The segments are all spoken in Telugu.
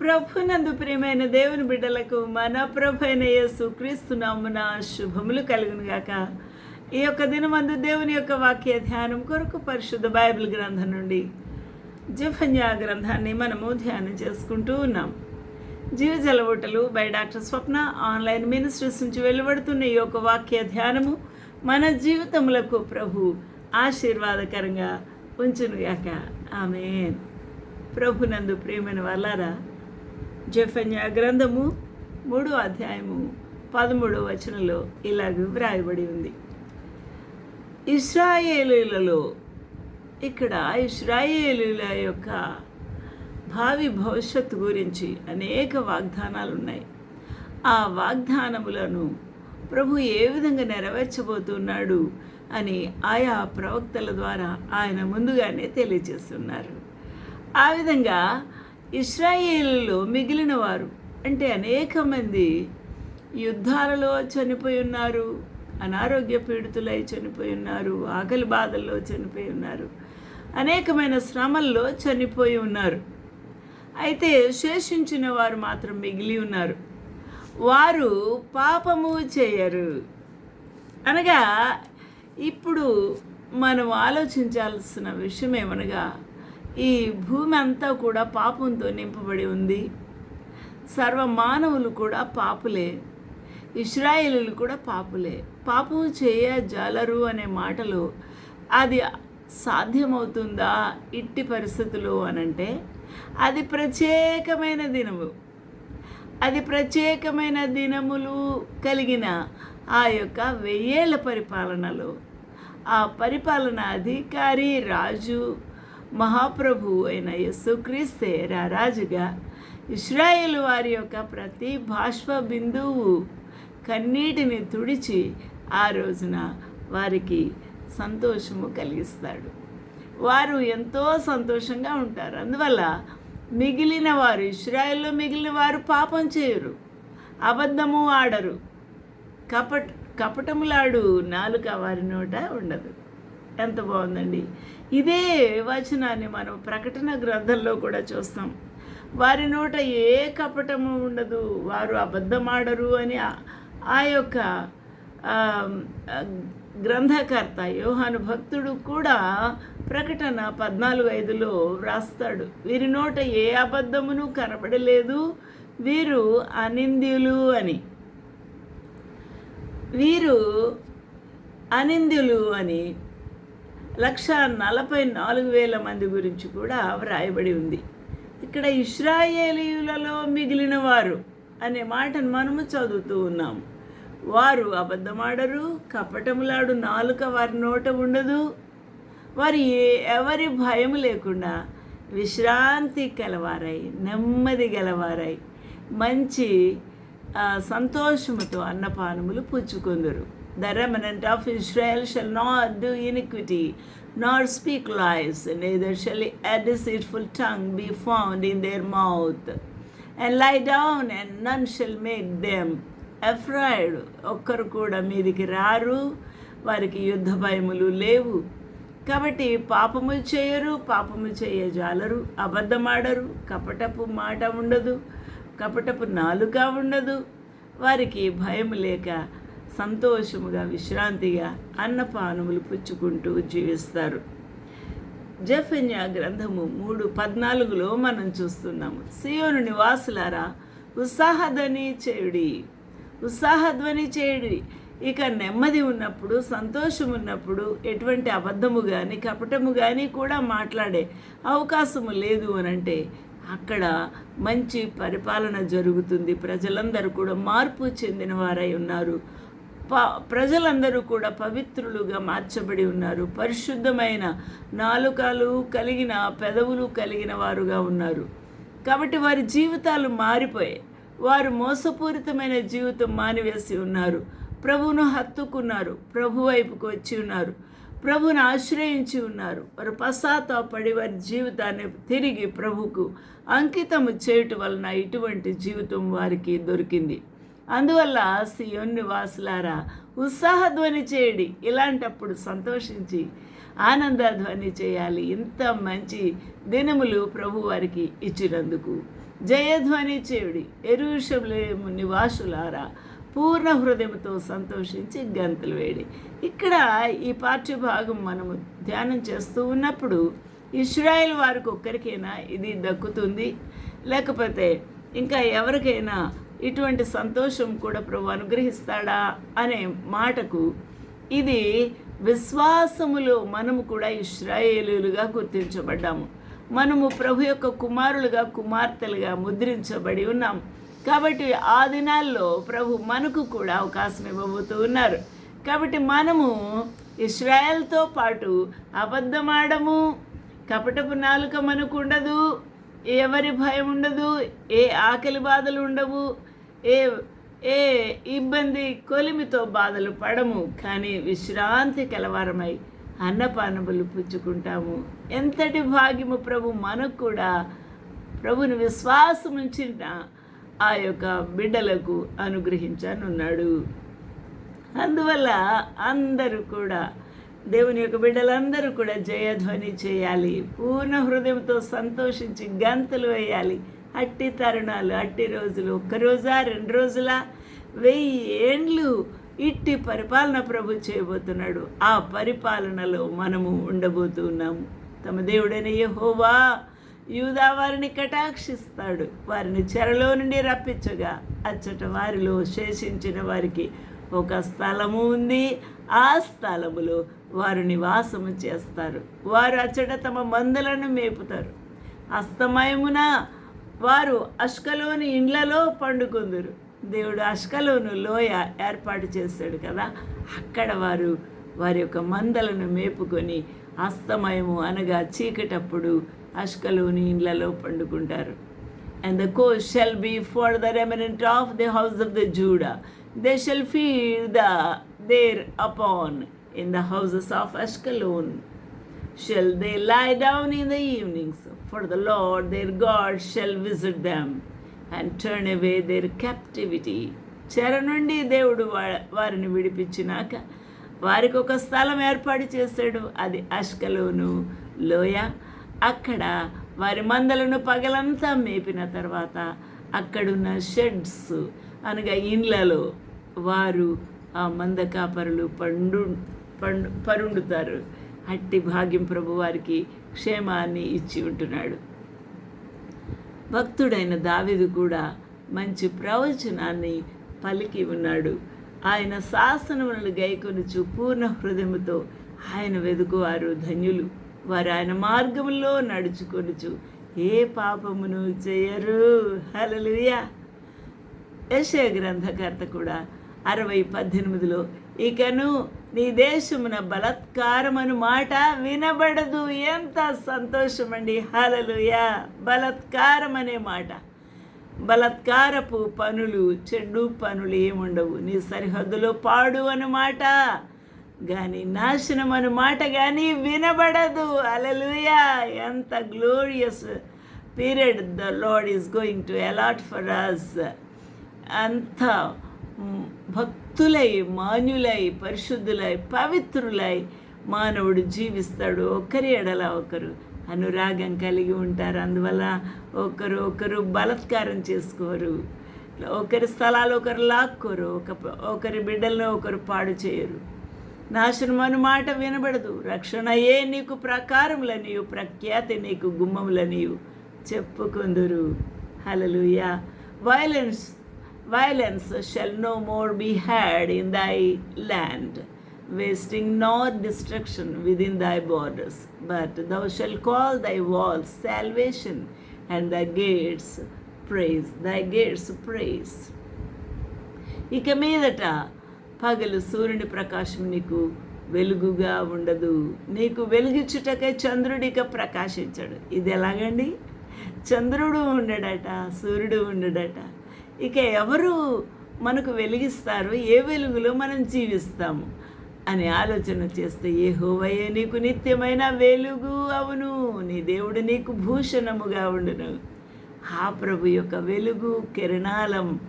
ప్రభునందు ప్రియమైన దేవుని బిడ్డలకు మన ప్రభు అయిన యేసు క్రీస్తు నమ్మున శుభములు కలుగునుగాక ఈ యొక్క దినమందు దేవుని యొక్క వాక్య ధ్యానం కొరకు పరిశుద్ధ బైబిల్ గ్రంథం నుండి జఫన్యా గ్రంథాన్ని మనము ధ్యానం చేసుకుంటూ ఉన్నాం. జీవజల ఓటలు by doctor Swapna online ministries నుంచి వెలువడుతున్న ఈ యొక్క వాక్య ధ్యానము మన జీవితములకు ప్రభు ఆశీర్వాదకరంగా ఉంచునుగాక ఆమె ప్రభునందు ప్రేమైన వాళ్ళారా జఫన్య గ్రంథము మూడో అధ్యాయము పదమూడో వచనంలో ఇలాగ వ్రాయబడి ఉంది. ఇస్రాయేలీలలో ఇక్కడ ఇస్రాయేలీల యొక్క భావి భవిష్యత్తు గురించి అనేక వాగ్దానాలు ఉన్నాయి. ఆ వాగ్దానములను ప్రభు ఏ విధంగా నెరవేర్చబోతున్నాడు అని ఆయా ప్రవక్తల ద్వారా ఆయన ముందుగానే తెలియజేస్తున్నారు. ఆ విధంగా ఇస్రాయేల్లో మిగిలిన వారు అంటే అనేక మంది యుద్ధాలలో చనిపోయి ఉన్నారు అనారోగ్య పీడితులై చనిపోయి ఉన్నారు ఆకలి బాధల్లో చనిపోయి ఉన్నారు అనేకమైన శ్రమల్లో చనిపోయి ఉన్నారు. అయితే శేషించిన వారు మాత్రం మిగిలి ఉన్నారు. వారు పాపము చేయరు. అనగా ఇప్పుడు మనం ఆలోచించాల్సిన విషయం ఏమనగా ఈ భూమి అంతా కూడా పాపంతో నింపబడి ఉంది. సర్వ మానవులు కూడా పాపులే. ఇస్రాయిలు కూడా పాపులే. పాపం చేయ జాలరు అనే మాటలు అది సాధ్యమవుతుందా ఇట్టి పరిస్థితులు అనంటే అది ప్రత్యేకమైన దినము. అది ప్రత్యేకమైన దినములు కలిగిన ఆ యొక్క వెయ్యేళ్ళ పరిపాలనలో. ఆ పరిపాలన అధికారి రాజు మహాప్రభు అయిన యేసుక్రీస్తే రారాజుగా ఇస్రాయేల్ వారి యొక్క ప్రతి బాష్ప బిందువు కన్నీటిని తుడిచి ఆ రోజున వారికి సంతోషము కలిగిస్తాడు. వారు ఎంతో సంతోషంగా ఉంటారు. అందువల్ల మిగిలిన వారు ఇస్రాయల్లో మిగిలిన వారు పాపం చేయరు అబద్ధము ఆడరు. కపట కపటములాడు నాలుక వారి నోట ఉండదు. ఎంత బాగుందండి. ఇదే వచనాన్ని మనం ప్రకటన గ్రంథంలో కూడా చూస్తాం. వారి నోట ఏ కపటము ఉండదు వారు అబద్ధమాడరు అని ఆ- యొక్క గ్రంథకర్త యోహాను భక్తుడు కూడా ప్రకటన పద్నాలుగు ఐదులో వ్రాస్తాడు. వీరి నోట ఏ అబద్ధమును కనబడలేదు వీరు అనింద్యులు అని. వీరు అనింద్యులు అని. లక్ష నలభై నాలుగు వేల మంది గురించి కూడా వ్రాయబడి ఉంది. ఇక్కడ ఇస్రాయేలీయులలో మిగిలిన వారు అనే మాటను మనము చదువుతూ ఉన్నాం. వారు అబద్ధమాడరు కపటములాడు నాలుక వారి నోట ఉండదు. వారు ఎవరి భయం లేకుండా విశ్రాంతి గలవారై నెమ్మది గలవారై మంచి సంతోషముతో అన్నపానములు పుచ్చుకొందరు. The remnant of Israel shall not do iniquity not speak lies neither shall a deceitful tongue be found in their mouth and lie down and none shall make them afraid ఒక్కరు కూడా మీదికి రారు వారికి యుద్ధ భయములు లేవు. కాబట్టి పాపము చేయరు పాపము చేయ జాలరు అబద్ధమాడరు కపటపు మాట ఉండదు కపటపు నాలుక ఉండదు. వారికి భయం లేక సంతోషముగా విశ్రాంతిగా అన్నపానములు పుచ్చుకుంటూ జీవిస్తారు. జఫన్యా గ్రంథము మూడు పద్నాలుగులో మనం చూస్తున్నాము. సియోను నివాసులారా ఉత్సాహధ్వని చేయుడి. ఉత్సాహధ్వని చేయుడి. ఇక నెమ్మది ఉన్నప్పుడు సంతోషం ఉన్నప్పుడు ఎటువంటి అబద్ధము కానీ కపటము కానీ కూడా మాట్లాడే అవకాశము లేదు అని అంటే అక్కడ మంచి పరిపాలన జరుగుతుంది. ప్రజలందరూ కూడా మార్పు చెందిన వారై ఉన్నారు. ప ప్రజలందరూ కూడా పవిత్రులుగా మార్చబడి ఉన్నారు. పరిశుద్ధమైన నాలుకలు కలిగిన పెదవులు కలిగిన వారుగా ఉన్నారు. కాబట్టి వారి జీవితాలు మారిపోయాయి వారు మోసపూరితమైన జీవితం మానివేసి ఉన్నారు. ప్రభువును హత్తుకున్నారు. ప్రభు వైపుకు వచ్చి ఉన్నారు. ప్రభుని ఆశ్రయించి ఉన్నారు. వారు పశ్చాత్తాపడి వారి జీవితాన్ని తిరిగి ప్రభుకు అంకితము చేయటం వలన ఇటువంటి జీవితం వారికి దొరికింది. అందువల్ల సియోన్ నివాసులారా ఉత్సాహధ్వని చేయండి. ఇలాంటప్పుడు సంతోషించి ఆనందధ్వని చేయాలి. ఇంత మంచి దినములు ప్రభు వారికి ఇచ్చినందుకు. జయధ్వని చేయుడి. ఎరుషలేము నివాసులారా పూర్ణ హృదయంతో సంతోషించి గంతులు వేడి ఇక్కడ ఈ పాఠ్యభాగం మనము ధ్యానం చేస్తూ ఉన్నప్పుడు ఇస్రాయేల్ వారికి ఒక్కరికైనా ఇది దక్కుతుంది. లేకపోతే ఇంకా ఎవరికైనా ఇటువంటి సంతోషం కూడా ప్రభు అనుగ్రహిస్తాడా అనే మాటకు ఇది విశ్వాసములో మనము కూడా ఇస్రాయేలులుగా గుర్తించబడ్డాము. మనము ప్రభు యొక్క కుమారులుగా కుమార్తెలుగా ముద్రించబడి ఉన్నాం. కాబట్టి ఆ దినాల్లో ప్రభు మనకు కూడా అవకాశం ఇవ్వబోతూ ఉన్నారు. కాబట్టి మనము ఇస్రాయల్తో పాటు అబద్ధమాడము కపటపు నాలుక మనకు ఉండదు ఎవరి భయం ఉండదు ఏ ఆకలి బాధలు ఉండవు ఏ ఏ ఇబ్బంది కొలిమితో బాధలు పడము కానీ విశ్రాంతి కలవారమై అన్నపానములు పుచ్చుకుంటాము. ఎంతటి భాగ్యము ప్రభు మనకు కూడా ప్రభుని విశ్వాసం ఉంచిన ఆ యొక్క బిడ్డలకు అనుగ్రహించనున్నాడు. అందువల్ల అందరూ కూడా దేవుని యొక్క బిడ్డలందరూ కూడా జయధ్వని చేయాలి. పూర్ణ హృదయంతో సంతోషించి గంతులు వేయాలి. అట్టి తరుణాలు అట్టి రోజులు. ఒక్క రోజా రెండు రోజుల? వెయ్యి ఏండ్లు ఇట్టి పరిపాలన ప్రభు చేయబోతున్నాడు. ఆ పరిపాలనలో మనము ఉండబోతున్నాము తమ దేవుడైన యహోవా యూదా వారిని కటాక్షిస్తాడు. వారిని చెరలో నుండి రప్పించగా అచ్చట వారిలో శేషించిన వారికి ఒక స్థలము ఉంది. ఆ స్థలములో వారు నివాసము చేస్తారు. వారు అచ్చట తమ మందులను మేపుతారు. అస్తమయమున వారు అష్కలోని ఇండ్లలో పండుకుందరు. దేవుడు అష్కలోను లోయ ఏర్పాటు చేస్తాడు కదా. అక్కడ వారు వారి యొక్క మందలను మేపుకొని అస్తమయము అనగా చీకటప్పుడు అష్కలోని ఇండ్లలో పండుకుంటారు. And the co shall be for the remnant of the house of the Judah they shall feed the there upon in the houses of Ashkelon Shall they lie down in the evenings, for the Lord their God shall visit them and turn away their captivity. చెర నుండి దేవుడు వారిని విడిపించినాక వారికి ఒక స్థలం ఏర్పాటు చేశాడు. అది అష్కలోను లోయ. అక్కడ వారి మందలను పగలంతా మేపిన తర్వాత అక్కడున్న షెడ్స్ అనగా ఇండ్లలో వారు ఆ మంద కాపరులు పండు పండు పరుండుతారు. అట్టి భాగ్యం ప్రభువారికి క్షేమాన్ని ఇచ్చి ఉంటున్నాడు. భక్తుడైన దావిదు కూడా మంచి ప్రవచనాన్ని పలికి ఉన్నాడు. ఆయన శాసనములను గైకొనుచు పూర్ణ హృదయముతో ఆయన వెదుకువారు ధన్యులు. వారు ఆయన మార్గంలో నడుచుకొనుచు ఏ పాపమును చేయరు. హలలుయా యశయ గ్రంథకర్త కూడా అరవై పద్దెనిమిదిలో ఇకను నీ దేశమున బలత్కారమను మాట వినబడదు. ఎంత సంతోషమండి. హలలుయా బలత్కారం అనే మాట. బలత్కారపు పనులు చెడు పనులు ఏముండవు. నీ సరిహద్దులో పాడు అన్నమాట కానీ నాశనం అనమాట కానీ వినబడదు. అలలుయా ఎంత glorious period the Lord is going to allot for us అంత భక్తులై మాన్యులై పరిశుద్ధులై పవిత్రులై మానవుడు జీవిస్తాడు. ఒకరి ఎడల ఒకరు అనురాగం కలిగి ఉంటారు. అందువల్ల ఒకరు ఒకరు బలత్కారం చేసుకోరు. ఒకరి స్థలాలు ఒకరు లాక్కోరు. ఒక ఒకరి బిడ్డలను ఒకరు పాడు చేయరు. నాశనం అను మాట వినబడదు. రక్షణయే నీకు ప్రకారములనియు ప్రఖ్యాతి నీకు గుమ్మములనియు చెప్పుకుందురు. Hallelujah violence violence shall no more be heard in thy land, wasting nor destruction within thy borders. But thou shalt call thy walls salvation, and thy gates praise. Thy gates praise. ఇక మీదట పగలు సూర్యుని ప్రకాశం నీకు వెలుగుగా ఉండదు నీకు వెలుగిచ్చుటకై చంద్రుడిక ప్రకాశించడు ఇది ఎలాగండి చంద్రుడు ఉండడట సూర్యుడు ఉండడట ఇక ఎవరు మనకు వెలిగిస్తారు ఏ వెలుగులో మనం జీవిస్తాము అని ఆలోచన చేస్తే ఏ హోవయ్య నీకు నిత్యమైన వెలుగు అవును. నీ దేవుడు నీకు భూషణముగా ఉండును. ఆ ప్రభు యొక్క వెలుగు కిరణాలం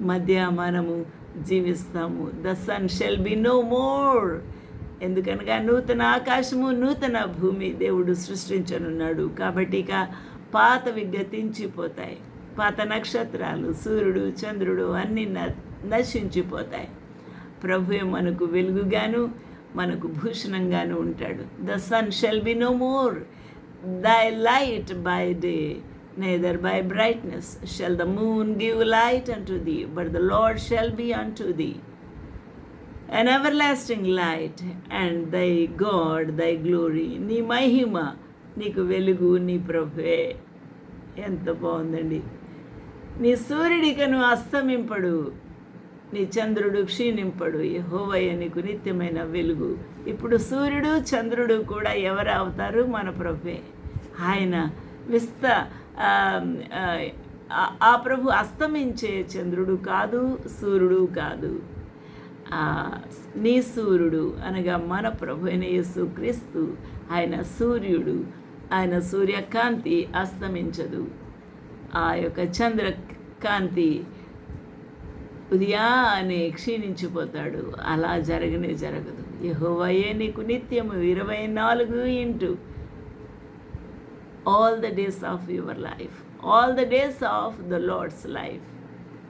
మధ్య మనము జీవిస్తాము. The sun shall be no more ఎందుకనగా నూతన ఆకాశము నూతన భూమి దేవుడు సృష్టించనున్నాడు. కాబట్టి ఇక పాతవి గతించిపోతాయి. పాత నక్షత్రాలు సూర్యుడు చంద్రుడు అన్నీ న నశించిపోతాయి. ప్రభువే మనకు వెలుగుగాను మనకు భూషణంగాను ఉంటాడు. The sun shall be no more thy light by day neither by brightness shall the moon give light unto thee but the Lord shall be unto thee an everlasting light and thy God thy glory నీ మహిమ నీకు వెలుగు నీ ప్రభువే. ఎంత బాగుందండి. నీ సూర్యుడికను అస్తమింపడు. నీ చంద్రుడు క్షీణింపడు. యెహోవయ్య నీకు నిత్యమైన వెలుగు. ఇప్పుడు సూర్యుడు చంద్రుడు కూడా ఎవరు అవుతారు? మన ప్రభువే. ఆయన విస్త ఆ, ప్రభు అస్తమించే చంద్రుడు కాదు సూర్యుడు కాదు. నీ సూర్యుడు అనగా మన ప్రభు అయిన యేసు క్రీస్తు. ఆయన సూర్యుడు. ఆయన సూర్యకాంతి అస్తమించదు. ఆ యొక్క చంద్రకాంతి అని క్షీణించిపోతాడు. అలా జరగనే జరగదు. యహోవయే నీకు నిత్యము ఇరవై నాలుగు into all the days of your life. All the days of the Lord's life.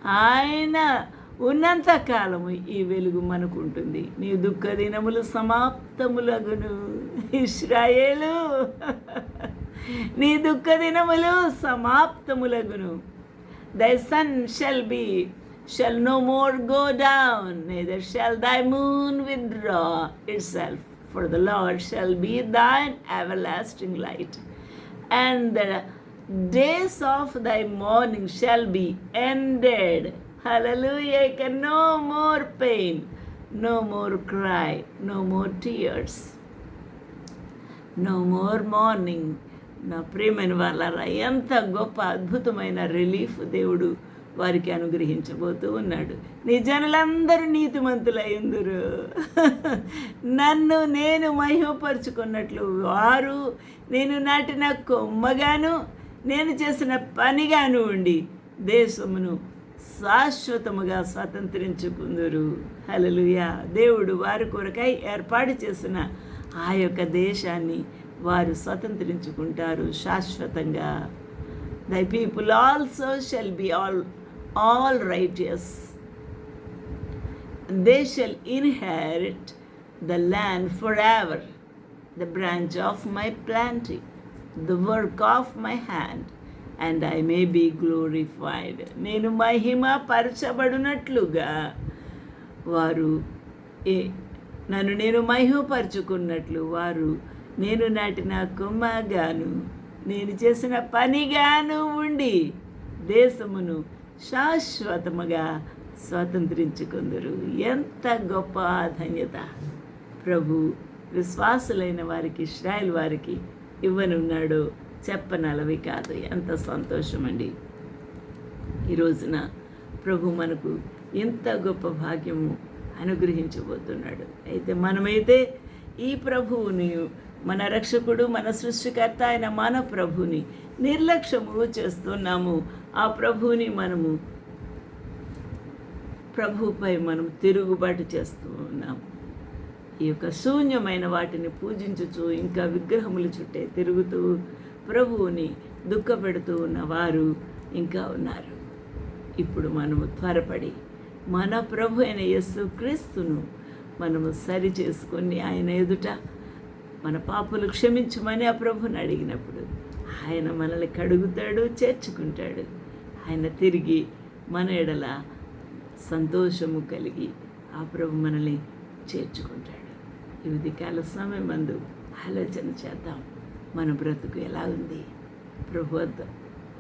ఆయన ఉన్నంత కాలము ఈ వెలుగు మనకు ఉంటుంది నీ దుఃఖ దినములు సమాప్తములగును. ఇస్రాయేలు నీ దుఃఖ దినములు సమాప్తములగును thy sun shall be shall no more go down neither shall thy moon withdraw itself for the lord shall be thine everlasting light and the days of thy mourning shall be ended hallelujah can no more pain no more cry no more tears no more mourning నా ప్రేమైన వాళ్ళరా ఎంత గొప్ప అద్భుతమైన రిలీఫ్ దేవుడు వారికి అనుగ్రహించబోతూ ఉన్నాడు. నీ జనులందరూ నీతిమంతులయ్యందురు నన్ను నేను మహిమపరుచుకున్నట్లు వారు నేను నాటిన కొమ్మగాను నేను చేసిన పనిగాను ఉండి దేశమును శాశ్వతముగా స్వతంత్రించుకుందరు. హలలుయా దేవుడు వారి కొరకై ఏర్పాటు చేసిన ఆ యొక్క దేశాన్ని వారు స్వతంత్రించుకుంటారు శాశ్వతంగా. Thy people also shall be all all righteous they shall inherit the land forever the branch of my planting the work of my hand and I may be glorified నేను మహిమ పరచబడినట్లుగా వారు ఏ నన్ను నేను మహిమపరుచుకున్నట్లు వారు నేను నాటిన కొమ్మగాను నేను చేసిన పనిగాను ఉండి దేశమును శాశ్వతముగా స్వాతంత్రించుకుందరు. ఎంత గొప్ప ధన్యత! ప్రభు విశ్వాసులైన వారికి ఇస్రాయల్ వారికి ఇవ్వనున్నాడో చెప్పనలవి కాదు. ఎంత సంతోషం అండి ఈ రోజున ప్రభు మనకు ఎంత గొప్ప భాగ్యము అనుగ్రహించబోతున్నాడు. అయితే మనమైతే ఈ ప్రభువుని మన రక్షకుడు మన సృష్టికర్త అయిన మన ప్రభుని నిర్లక్ష్యము చేస్తున్నాము. ఆ ప్రభువుని మనము ప్రభుపై మనం తిరుగుబాటు చేస్తూ ఉన్నాము ఈ యొక్క శూన్యమైన వాటిని పూజించుచు ఇంకా విగ్రహముల చుట్టే తిరుగుతూ ప్రభువుని దుఃఖపెడుతూ ఉన్నవారు ఇంకా ఉన్నారు. ఇప్పుడు మనము త్వరపడి మన ప్రభు అయిన యేసు క్రీస్తును మనము సరి చేసుకొని ఆయన ఎదుట మన పాపలు క్షమించమని ఆ ప్రభుని అడిగినప్పుడు ఆయన మనల్ని కడుగుతాడు చేర్చుకుంటాడు. ఆయన తిరిగి మన ఎడల సంతోషము కలిగి ఆ ప్రభు మనల్ని చేర్చుకుంటాడు. ఈ ఉదికాల సమయం మందు ఆలోచన చేద్దాం. మన బ్రతుకు ఎలా ఉంది? ప్రభు వద్ద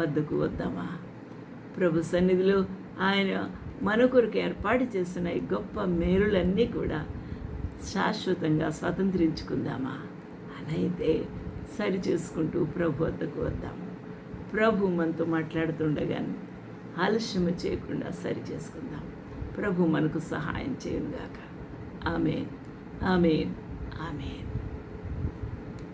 వద్దకు వద్దామా? ప్రభు సన్నిధిలో ఆయన మన కొరకు ఏర్పాటు చేసిన ఈ గొప్ప మేలులన్నీ కూడా శాశ్వతంగా స్వతంత్రించుకుందామా? అయితే సరి చేసుకుంటూ ప్రభు వద్దకు వద్దాము ప్రభు మనతో మాట్లాడుతుండగానే ఆలస్యము చేయకుండా సరి చేసుకుందాం. ప్రభు మనకు సహాయం చేయనుగాక. ఆమె ఆమె ఆమె